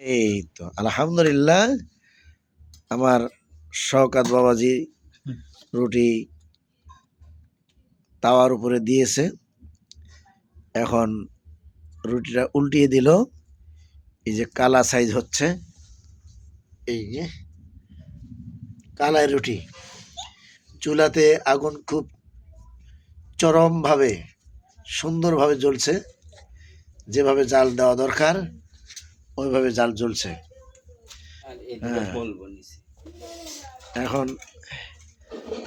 এই তো আলহামদুলিল্লাহ। আমার শওকাত বাবাজি রুটি তাওয়ার উপরে দিয়েছে। এখন রুটিটা উল্টিয়ে দিল। এই যে কালা সাইজ হচ্ছে। এই যে কালাই রুটি। চুলাতে আগুন খুব চরমভাবে, সুন্দরভাবে জ্বলছে। যেভাবে জাল দেওয়া দরকার। ওইভাবে জাল জ্বলছে। হ্যাঁ। এখন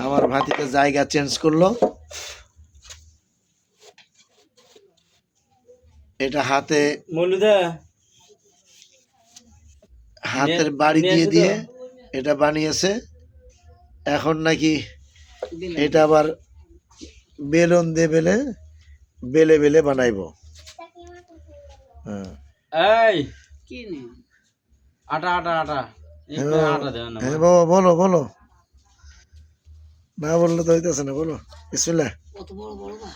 আমার ভাতিতে জায়গা চেঞ্জ করল। এটা হাতে হাতের বাড়ি দিয়ে দিয়ে এটা বানিয়েছে। এখন নাকি এটা আবার বেলুন দিয়ে বেলে বেলে বেলে বানাইবো। হ্যাঁ। কি নে আটা আটা আটা। হ্যাঁ, আটা দেও না হ্যাঁ বাবা বলো বলো। না বললে তো হইতেছে না বলো। বিসমিল্লাহ। কত বড় বড় বা?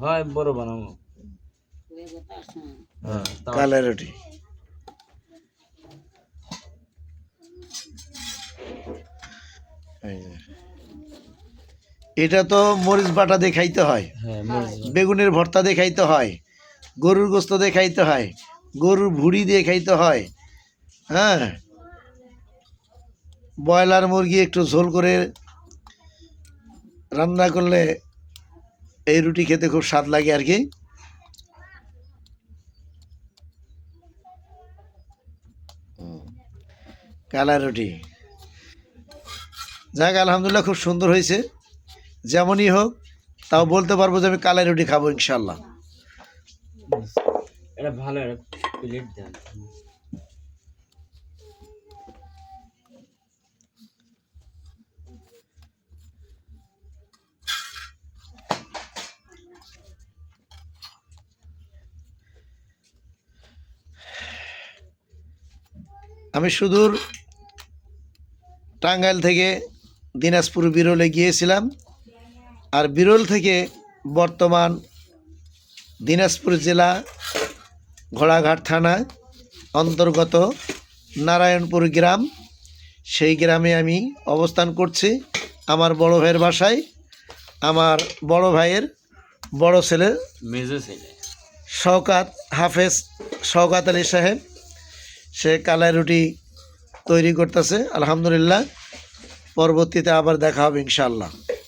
হয় বড় বানাবো। রুটি। এটা তো মরিচ বাটা দিয়ে খাইতে হয়। হ্যাঁ বেগুনের ভর্তা দিয়ে খাইতে হয়। গরুর গোস্ত দিয়ে খাইতে হয়। গরুর ভুড়ি দিয়ে খাইতে হয় হ্যাঁ? ব্রয়লার মুরগি একটু ঝোল করে রান্না করলে এই রুটি খেতে খুব স্বাদ লাগে আর কি। কালা রুটি। যাক, আলহামদুলিল্লাহ খুব সুন্দর হয়েছে। যেমনই হোক, তাও বলতে পারব যে আমি কালাই রুটি খাব ইনশাল্লাহ এটা ভালো একটা প্লেট দেন। আমি সুদূর টাঙ্গাইল থেকে দিনাজপুর বিরলে গিয়েছিলাম আর বিরল থেকে বর্তমান দিনাজপুর জেলা ঘোড়াঘাট থানা অন্তর্গত নারায়ণপুর গ্রাম। সেই গ্রামে আমি অবস্থান করছি আমার বড় ভাইয়ের বাসায়। আমার বড় ভাইয়ের বড় ছেলে মেজো ছেলে। শওকাত হাফেজ শওকাত আলী সাহেব। সে কালাই রুটি তৈরি করতেছে। আলহামদুলিল্লাহ। পরবর্তীতে আবার দেখা হবে ইনশাল্লাহ